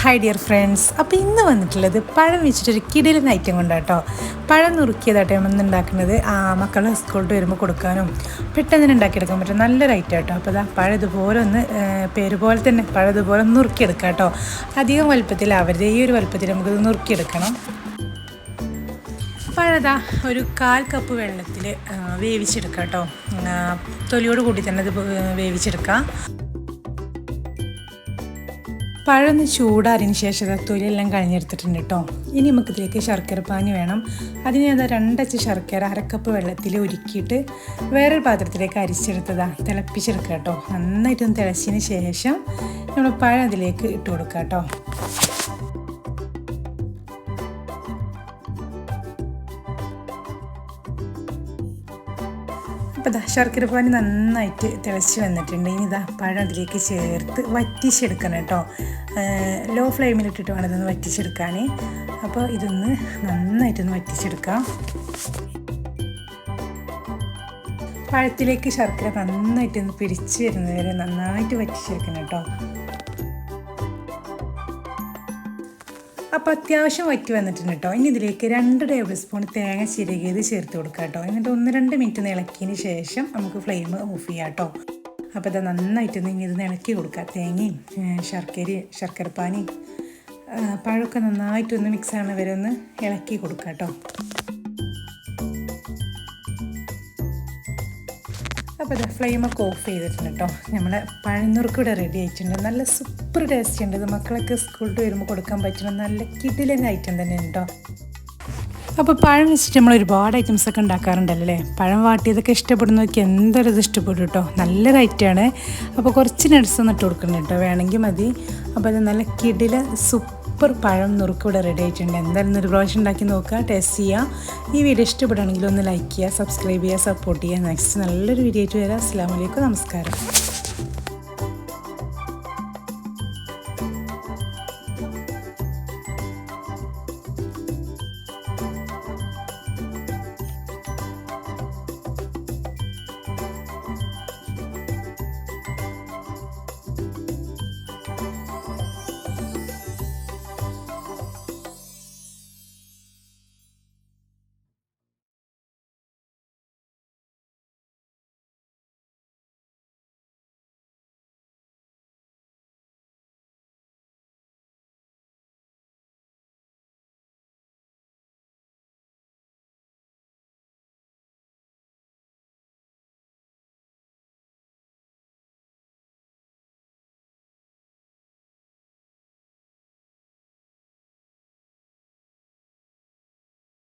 Hi dear friends അപ്പോൾ ഇന്ന് വന്നിട്ടുള്ളത് പഴം വെച്ചിട്ടൊരു കിടിലൻ ഐറ്റം കൊണ്ടാട്ടോ. പഴം നുറുക്കിയതാട്ടോ നമ്മൾ ഉണ്ടാക്കുന്നത് ആ മക്കളെ സ്കൂളിൽ വരുമ്പോൾ കൊടുക്കാനും പെട്ടെന്ന് തന്നെ ഉണ്ടാക്കിയെടുക്കാൻ പറ്റും. നല്ലൊരു കേട്ടോ അപ്പോൾ അതാ പഴം ഇതുപോലെ ഒന്ന് പേര് പോലെ തന്നെ പഴം ഇതുപോലെ നുറുക്കിയെടുക്കാം കേട്ടോ അധികം വലുപ്പത്തിലാവരുത് ഈ ഒരു വലുപ്പത്തിൽ നമുക്കിത് നുറുക്കിയെടുക്കണം. പഴതാ ഒരു കാൽ കപ്പ് വെള്ളത്തിൽ വേവിച്ചെടുക്കാം കേട്ടോ തൊലിയോട് കൂടി തന്നെ ഇത് വേവിച്ചെടുക്കാം. പഴമൊന്ന് ചൂടാറിന് ശേഷം തൊലിയെല്ലാം കഴിഞ്ഞെടുത്തിട്ടുണ്ട് കേട്ടോ. ഇനി നമുക്ക് ഇതിലേക്ക് ശർക്കര പാനി വേണം. അതിന് ഞാൻ രണ്ടച്ച് ശർക്കര അരക്കപ്പ് വെള്ളത്തിൽ ഉരുക്കിയിട്ട് വേറൊരു പാത്രത്തിലേക്ക് അരിച്ചെടുത്തതാണ് തിളപ്പിച്ചെടുക്കുക കേട്ടോ. നന്നായിട്ടൊന്ന് തിളച്ചതിന് ശേഷം നമ്മൾ പഴം അതിലേക്ക് ഇട്ട് കൊടുക്കുക കേട്ടോ. അപ്പോൾ ഇതാ ശർക്കര പാനി നന്നായിട്ട് തിളച്ച് വന്നിട്ടുണ്ട്. ഇനി ഇതാ പഴം അതിലേക്ക് ചേർത്ത് വറ്റിച്ചെടുക്കണം കേട്ടോ. ലോ ഫ്ലെയിമിലിട്ടിട്ട് വേണം ഇതൊന്ന് വറ്റിച്ചെടുക്കാൻ അപ്പോൾ ഇതൊന്ന് നന്നായിട്ടൊന്ന് വറ്റിച്ചെടുക്കാം. പഴത്തിലേക്ക് ശർക്കര നന്നായിട്ടൊന്ന് പിടിച്ച് വരുന്നത് വരെ നന്നായിട്ട് വറ്റിച്ചെടുക്കണം കേട്ടോ. അപ്പോൾ അത്യാവശ്യം വറ്റി വന്നിട്ടുണ്ട് കേട്ടോ ഇനി ഇതിലേക്ക് രണ്ട് ടേബിൾ സ്പൂൺ തേങ്ങ ചിരകിയത് ചേർത്ത് കൊടുക്കാം കേട്ടോ എന്നിട്ട് ഒന്ന് രണ്ട് മിനിറ്റ് ഇളക്കിയതിന് ശേഷം നമുക്ക് ഫ്ലെയിം ഓഫ് ചെയ്യാം കേട്ടോ അപ്പോൾ ഇത് നന്നായിട്ടൊന്ന് ഇനി ഇത് ഇളക്കി കൊടുക്കുക തേങ്ങയും ശർക്കരയും ശർക്കരപ്പാനിയും ആ, പഴമൊക്കെ നന്നായിട്ടൊന്ന് മിക്സ് ആണ് വരെ ഒന്ന് ഇളക്കി കൊടുക്കുക കേട്ടോ അപ്പോൾ ഇത് ഫ്ലെയിമൊക്കെ ഓഫ് ചെയ്തിട്ടുണ്ട് കേട്ടോ നമ്മളെ പഴനുറുക്ക് ഇവിടെ റെഡി ആയിട്ടുണ്ട്. നല്ല സൂപ്പർ ടേസ്റ്റ് ഉണ്ട്. ഇത് മക്കളൊക്കെ സ്കൂളിൽ വരുമ്പോൾ കൊടുക്കാൻ പറ്റുന്ന നല്ല കിടിലൻ ഐറ്റം തന്നെ കേട്ടോ അപ്പോൾ പഴം വെച്ചിട്ട് നമ്മൾ ഒരുപാട് ഐറ്റംസ് ഒക്കെ ഉണ്ടാക്കാറുണ്ടല്ലോ അല്ലേ പഴം വാട്ടിയതൊക്കെ ഇഷ്ടപ്പെടുന്നവർക്ക് എന്തൊരു ഇത് ഇഷ്ടപ്പെടും കേട്ടോ നല്ലൊരു ഐറ്റമാണ് അപ്പോൾ കുറച്ച് നട്സ് ഒന്നിട്ട് കൊടുക്കണം കേട്ടോ വേണമെങ്കിൽ മതി. അപ്പോൾ അത് നല്ല കിടില സൂപ്പർ പഴം നുറുക്കിവിടെ റെഡി ആയിട്ടുണ്ട്. എന്തായാലും ഒരു പ്രാവശ്യം ഉണ്ടാക്കി നോക്കുക. ടെസ്റ്റ് ചെയ്യുക ഈ വീഡിയോ ഇഷ്ടപ്പെടുകയാണെങ്കിൽ ഒന്ന് ലൈക്ക് ചെയ്യുക സബ്സ്ക്രൈബ് ചെയ്യുക സപ്പോർട്ട് ചെയ്യുക. നെക്സ്റ്റ് നല്ലൊരു വീഡിയോ ആയിട്ട് വരാം. അസ്സാം വലൈക്കും നമസ്കാരം.